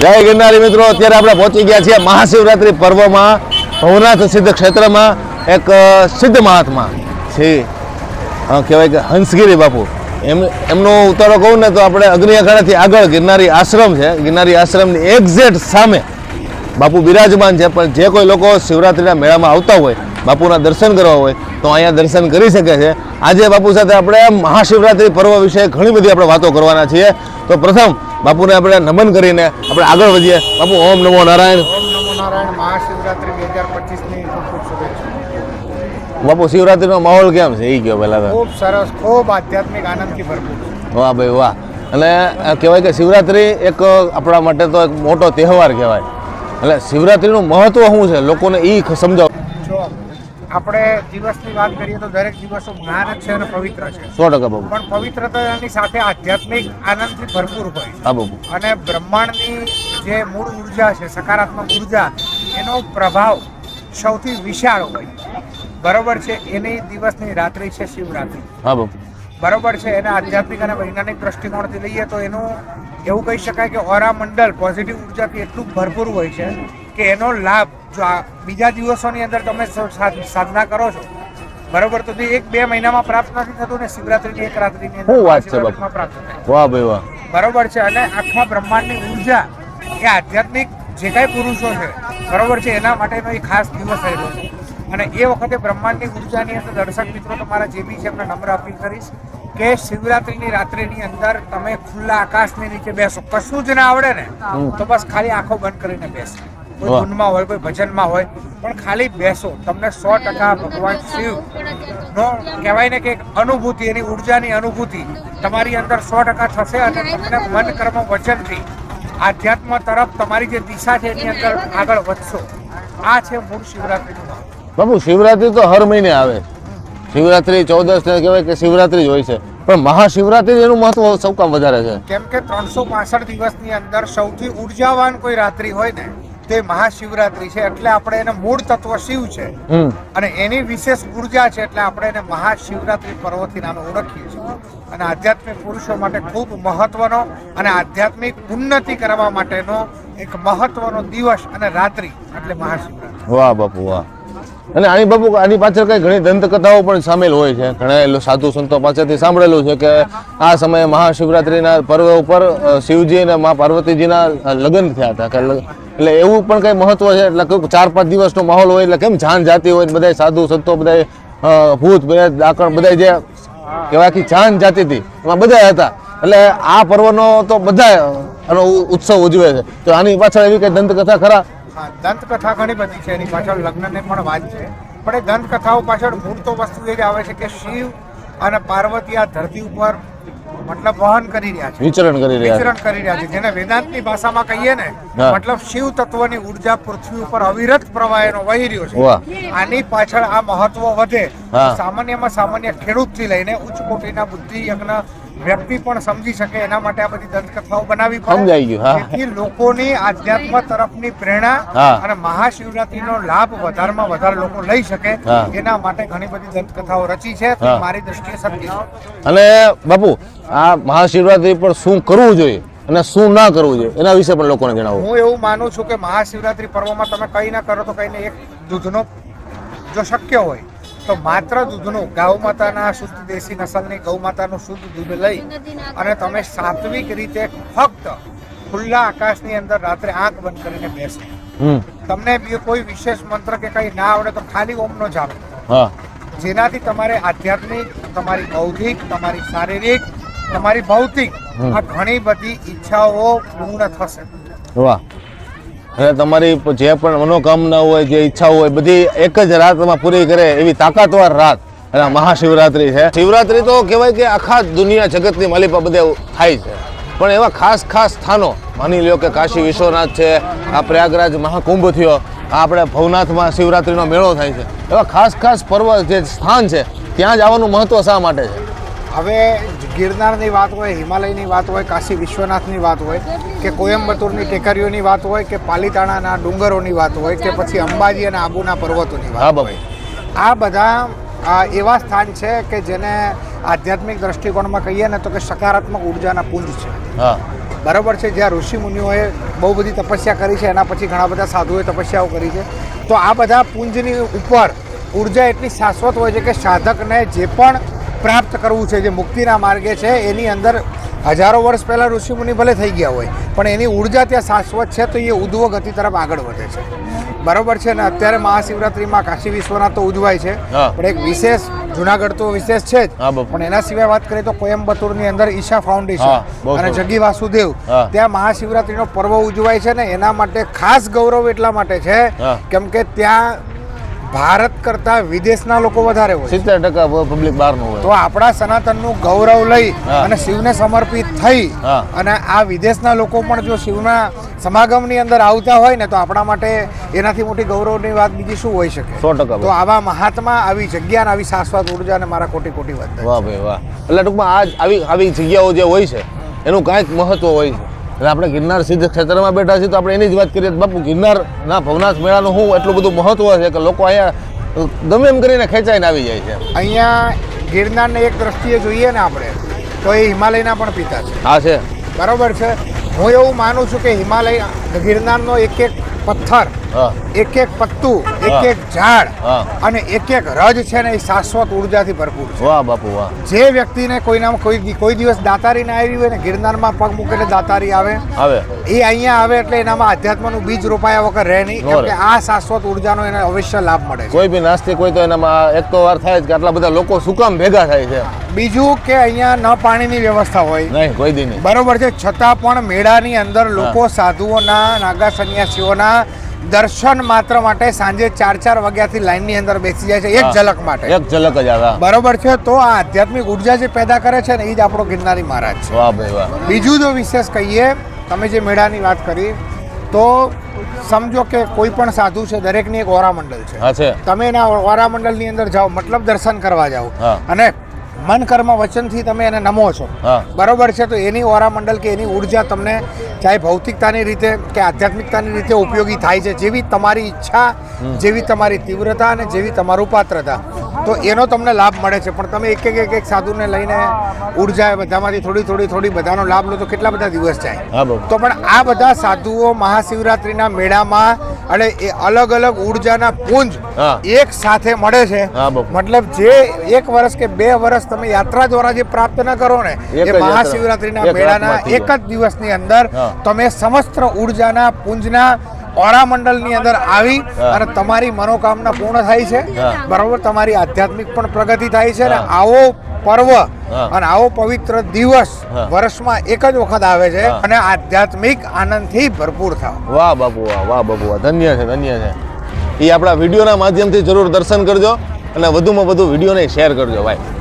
જય ગિરનારી મિત્રો, અત્યારે આપણે પહોંચી ગયા છીએ મહાશિવરાત્રિ પર્વમાં, ભવનાથ સિદ્ધ ક્ષેત્રમાં, એક સિદ્ધ મહાત્મા. છે કહેવાય કે હંસગીરી બાપુ. એમ, એમનો ઉતારો કહું ને તો આપણે અગ્નિ અખાડાથી આગળ ગિરનારી આશ્રમ છે. ગિરનારી આશ્રમની એક્ઝેક્ટ સામે બાપુ બિરાજમાન છે, પણ જે કોઈ લોકો શિવરાત્રિના મેળામાં આવતા હોય બાપુના દર્શન કરવા હોય તો અહીંયા દર્શન કરી શકે છે. આજે બાપુ સાથે આપણે મહાશિવરાત્રિ પર્વ વિશે ઘણી બધી આપણે વાતો કરવાના છીએ. તો પ્રથમ બાપુને આપણે નમન કરીને આપણે આગળ વધીએ. બાપુ ઓમ નમો નારાયણ. ઓમ નમો નારાયણ મહાશિવરાત્રિ બે હજાર પચીસની બાપુ શિવરાત્રિનો માહોલ કેમ છે? એ કયો પહેલાં ખૂબ સરસ ખૂબ આધ્યાત્મિક આનંદથી ભરપૂર વાહ ભાઈ વાહ. અને કહેવાય કે શિવરાત્રિ એક આપણા માટે તો એક મોટો તહેવાર કહેવાય. એટલે શિવરાત્રિનું મહત્વ શું છે? લોકોને એ સમજાવો. આપણે દિવસની વાત કરીએ તો દરેક દિવસો જ્ઞાન છે અને પવિત્ર છે. સો ટકા બાબુ. પણ પવિત્રતાની સાથે આધ્યાત્મિક આનંદથી ભરપૂર હોય હા બાબુ. અને બ્રહ્માંડની જે મૂળ ઊર્જા છે સકારાત્મક ઊર્જા એનો પ્રભાવ સૌથી વિશાળ હોય બરોબર છે એની દિવસની રાત્રિ છે શિવરાત્રિ. હા બાબુ. બરોબર છે એને આધ્યાત્મિક અને વૈજ્ઞાનિક દ્રષ્ટિકોણથી લઈએ તો એનું એવું કહી શકાય કે ઓરા મંડળ પોઝિટિવ ઉર્જાથી એટલું ભરપૂર હોય છે કે એનો લાભ જો આ બીજા દિવસોની અંદર તમે સાધના કરો છો બરોબર? તો એક બે મહિનામાં પ્રાપ્ત નથી થતું ને શિવરાત્રીની એક રાત્રિની અંદર વાત છે પ્રાપ્ત વાહ ભાઈ વાહ. બરોબર છે અને આખા બ્રહ્માંડની ઊર્જા એ આધ્યાત્મિક જે કાંઈ પુરુષો છે બરોબર છે એના માટેનો એ ખાસ દિવસ રહેલો છે. અને એ વખતે બ્રહ્માંડની ઉર્જાની અંદર દર્શક મિત્રો તમારા જે બી છે એમને નમ્ર અપીલ કરીશ કે શિવરાત્રિની રાત્રિની અંદર તમે ખુલ્લા આકાશની નીચે બેસો. કશું જ ના આવડે ને તો બસ ખાલી આંખો બંધ કરીને બેસો. કોઈ ગુણમાં હોય કોઈ ભજનમાં હોય પણ ખાલી બેસો. તમને સો ટકા ભગવાન શિવ નો કહેવાય ને કે અનુભૂતિ એની ઉર્જાની અનુભૂતિ તમારી અંદર સો ટકા થશે અને તમને મન કર્મ વચનથી આધ્યાત્મ તરફ તમારી જે દિશા છે એની અંદર આગળ વધશો. આ છે મૂળ શિવરાત્રિનું બાબુ શિવરાત્રિ તો હર મહિને આવે. શિવરાત્રિ ચૌદસ ને કહેવાય કે શિવરાત્રિ જ હોય છે. પણ મહાશિવરાત્રિ એનું મહત્વ સૌ કામ વધારે છે. કેમ કે ત્રણસો પાસઠ દિવસની અંદર સૌથી ઉર્જાવાન કોઈ રાત્રિ હોય ને તે મહાશિવરાત્રિ છે એટલે આપણે એને મૂળ તત્વ શિવ છે. અને એની વિશેષ ઊર્જા છે એટલે આપણે એને મહાશિવરાત્રી પર્વથી નામે ઓળખીએ છીએ. અને આધ્યાત્મિક પુરુષો માટે ખૂબ મહત્વનો અને આધ્યાત્મિક ઉન્નતિ કરવા માટેનો એક મહત્વનો દિવસ અને રાત્રિ એટલે મહાશિવરાત્રી. વાહ બાપુ વાહ. અને આની બાપુ આની પાછળ કઈ ઘણી દંતકથાઓ પણ સામેલ હોય છે. ઘણા સાધુ સંતો પાસેથી સાંભળેલું છે કે આ સમયે મહાશિવરાત્રિના પર્વ ઉપર શિવજી અને મા પાર્વતીજીના લગ્ન થયા હતા. કે એટલે એવું પણ કંઈ મહત્વ છે? એટલે કંઈક ચાર, પાંચ દિવસનો માહોલ હોય એટલે કેમ જાન જાતી હોય બધા સાધુ સંતો બધા ભૂત બધા ડાકણ બધા જે કહેવાય કે જાન જાતી હતી, એમાં બધા હતા. એટલે આ પર્વનો તો બધા એનો ઉત્સવ ઉજવે છે. તો આની પાછળ એવી કંઈ દંતકથા ખરા? દંતકથા ઘણી બધી છે. એની પાછળ લગ્નની પણ વાત છે. પણ એ દંતકથાઓ પાછળ મૂળ તો વસ્તુ એ જ આવે છે કે શિવ અને પાર્વતી આ ધરતી ઉપર મતલબ વહન કરી રહ્યા છે. વિચરણ કરી રહ્યા છે. વિચરણ કરી રહ્યા છે. જેને વેદાંતની ભાષામાં કહીએ ને મતલબ શિવ તત્વની ઊર્જા પૃથ્વી ઉપર અવિરત પ્રવાહનો વહી રહ્યો છે. આની પાછળ આ મહત્વ વધે. સામાન્યમાં સામાન્ય ખેડૂતથી લઈને ઉચ્ચ કોટીના બુદ્ધિ યજ્ઞ વ્યક્તિ પણ સમજી શકે એના માટે આ બધી દંતકથાઓ બનાવી. સમજાઈ ગયું, જેથી લોકોની આધ્યાત્મ તરફની પ્રેરણા અને મહાશિવરાત્રીનો લાભ વધારેમાં વધારે લોકો લઈ શકે. એના માટે ઘણી બધી દંતકથાઓ રચી છે. મારી દ્રષ્ટિએ સત્ય અને બાપુ આ મહાશિવરાત્રી પર શું કરવું જોઈએ અને શું ના કરવું જોઈએ? એના વિશે પણ લોકોને જણાવો. હું એવું માનું છું કે મહાશિવરાત્રી પર્વમાં તમે કંઈ ના કરો તો કંઈને એક દૂધનો જો શક્ય હોય. તો માત્ર દૂધનું ગૌ માતાના શુદ્ધ દેશી નસલની ગૌ માતાનું શુદ્ધ દૂધ લઈ અને તમે સાત્વિક રીતે ફક્ત ખુલ્લા આકાશની અંદર રાત્રે આંખ બંધ કરીને બેસો. તમને બી કોઈ વિશેષ મંત્ર કે કંઈ ના આવડે તો ખાલી ઓમનો જાપ. જેનાથી તમારે આધ્યાત્મિક તમારી બૌદ્ધિક તમારી શારીરિક તમારી ભૌતિક આ ઘણી બધી ઈચ્છાઓ પૂર્ણ થશે. વાહ. અને તમારી જે પણ મનોકામના હોય, જે ઈચ્છા હોય, બધી એક જ રાતમાં પૂરી કરે એવી તાકાતવાર રાત. અને મહાશિવરાત્રી છે. શિવરાત્રિ તો કહેવાય કે આખા દુનિયા જગતની માલિપા બધે થાય છે. પણ એવા ખાસ ખાસ સ્થાનો, માની લ્યો કે કાશી વિશ્વનાથ છે, આ પ્રયાગરાજ મહાકુંભ થયો, આ આપણે ભવનાથમાં શિવરાત્રિનો મેળો થાય છે. એવા ખાસ ખાસ પર્વ જે સ્થાન છે, ત્યાં જ આવવાનું મહત્વ શા માટે છે? હવે ગિરનારની વાત હોય હિમાલયની વાત હોય કાશી વિશ્વનાથની વાત હોય કે કોયમ્બતુરની ટેકરીઓની વાત હોય કે પાલીતાણાના ડુંગરોની વાત હોય કે પછી અંબાજી અને આબુના પર્વતોની વાત હોય. આ બધા આ એવા સ્થાન છે કે જેને આધ્યાત્મિક દ્રષ્ટિકોણમાં કહીએ ને તો કે સકારાત્મક ઉર્જાના પુંજ છે. બરાબર છે જ્યાં ઋષિ મુનિઓએ બહુ બધી તપસ્યા કરી છે એના પછી ઘણા બધા સાધુઓએ તપસ્યાઓ કરી છે. તો આ બધા પુંજની ઉપર ઊર્જા એટલી શાશ્વત હોય છે કે સાધકને જે પણ પ્રાપ્ત કરવું છે જે મુક્તિના માર્ગે છે એની અંદર હજારો વર્ષ પહેલાં ઋષિમુનિ ભલે થઈ ગયા હોય પણ એની ઊર્જા ત્યાં શાશ્વત છે તો એ ઉદ્વ ગતિ તરફ આગળ વધે છે. બરોબર છે ને અત્યારે મહાશિવરાત્રિમાં કાશી વિશ્વનાથ તો ઉજવાય છે પણ એક વિશેષ જુનાગઢ તો વિશેષ છે જ. પણ એના સિવાય વાત કરીએ તો કોયમ્બતુરની અંદર ઈશા ફાઉન્ડેશન અને. જગી વાસુદેવ ત્યાં મહાશિવરાત્રિનો પર્વ ઉજવાય છે ને એના માટે ખાસ ગૌરવ એટલા માટે છે કેમ કે ત્યાં ભારત કરતા વિદેશના લોકો વધારે હોય સિત્તેર ટકા પબ્લિક બહારનું તો આપણા સનાતનનું ગૌરવ લઈ અને શિવને સમર્પિત થઈ અને આ વિદેશના લોકો પણ જો શિવના સમાગમની અંદર આવતા હોય ને તો આપણા માટે એનાથી મોટી ગૌરવની વાત બીજી શું હોઈ શકે? સો ટકા તો આવા મહાત્મા આવી જગ્યા આવી શાશ્વત ઉર્જાને મારા કોટી કોટી વાત વાહ ભાઈ વાહ. એટલે ટૂંકમાં આ આવી આવી જગ્યાઓ જે હોય છે એનું કાંઈક મહત્વ હોય છે. એટલે આપણે ગિરનાર સિદ્ધ ક્ષેત્રમાં બેઠા છીએ તો આપણે એની જ વાત કરીએ બાપુ ગિરનારના ભવનાથ મેળાનું શું એટલું બધું મહત્વ છે કે લોકો અહીંયા ગમે એમ કરીને ખેંચાઈને આવી જાય છે? અહીંયા ગિરનારને એક દ્રષ્ટિએ જોઈએ ને આપણે તો એ હિમાલયના પણ પિતા છે. હા છે. બરાબર છે? હું એવું માનું છું કે હિમાલય ગિરનારનો એક એક પથ્થર એક એક પત્તું એક એક ઝાડ અને એક એક રજ છે ને એ શાશ્વત ઉર્જાથી ભરપૂર છે. વાહ બાપુ વાહ. જે વ્યક્તિને કોઈના કોઈ કોઈ દિવસ દાતારી ના આવી હોય ને ગિરનારમાં પગ મૂકીને દાતારી આવે આવે. એ અહીંયા આવે એટલે એનામાં આધ્યાત્મનું બીજ રોપાયા વગર રહે નહીં કેમ કે આ શાશ્વત ઉર્જાનો એને અવશ્ય લાભ મળે કોઈ બી નાસ્તિક હોય તો એનામાં એક તો વાર થાય જ કે આટલા બધા લોકો શું કામ ભેગા થાય છે. બીજું કે અહીંયા ન પાણીની વ્યવસ્થા હોય. નહીં કોઈ દી નહીં. બરોબર છે છતાં પણ મેળાની અંદર લોકો સાધુઓના નાગા સંન્યાસીઓના દર્શન માત્ર માટે સાંજે ચાર ચાર વાગ્યાથી લાઈનની અંદર બેસી જાય છે એક ઝલક માટે. એક ઝલક જ આવે બરોબર છે તો આ આધ્યાત્મિક ઊર્જા જે પેદા કરે છે ને એ જ આપણો ગિરનારી મહારાજ છે. વાહ ભાઈ વાહ. બીજું જો વિશેષ કહીએ તમે જે મેળાની વાત કરી તો સમજો કે કોઈ પણ સાધુ છે દરેકની એક ઓરામંડળ છે. તમે એના ઓરામંડલની અંદર જાઓ મતલબ દર્શન કરવા જાઓ. અને મન કર્મ વચનથી તમે એને નમો છો. બરોબર છે તો એની ઓરા મંડળ કે એની ઊર્જા તમને ચાહે ભૌતિકતાની રીતે કે આધ્યાત્મિકતાની રીતે ઉપયોગી થાય છે જેવી તમારી ઈચ્છા જેવી તમારી તીવ્રતા અને જેવી તમારું પાત્રતા. તો એનો તમને લાભ મળે છે. પણ તમે એક એક એક એક સાધુને લઈને ઊર્જા એ બધામાંથી થોડી થોડી થોડી બધાનો લાભ લો તો કેટલા બધા દિવસ જાય? તો પણ આ બધા સાધુઓ મહાશિવરાત્રિના મેળામાં અને એ અલગ અલગ ઉર્જાના પુંજ એક સાથે મળે છે. મતલબ જે એક વર્ષ કે બે વર્ષ તમે યાત્રા દ્વારા જે પ્રાપ્ત ન કરો ને એ. મહાશિવરાત્રિના મેળાના એક. જ દિવસની અંદર તમે સમસ્ત ઉર્જાના પુંજના ઓરા મંડળની અંદર આવી અને તમારી મનોકામના પૂર્ણ થાય છે. બરાબર? તમારી આધ્યાત્મિક પણ પ્રગતિ થાય છે અને આવો પર્વ અને આવો પવિત્ર દિવસ વર્ષમાં એક જ વખત આવે છે અને આધ્યાત્મિક આનંદથી ભરપૂર થાવ વાહ બાપુ વાહ વાહ બાપુ વાહ. ધન્ય છે ધન્ય છે. એ આપણા વિડીયોના માધ્યમથી જરૂર દર્શન કરજો અને વધુમાં વધુ વિડીયોને શેર કરજો ભાઈ.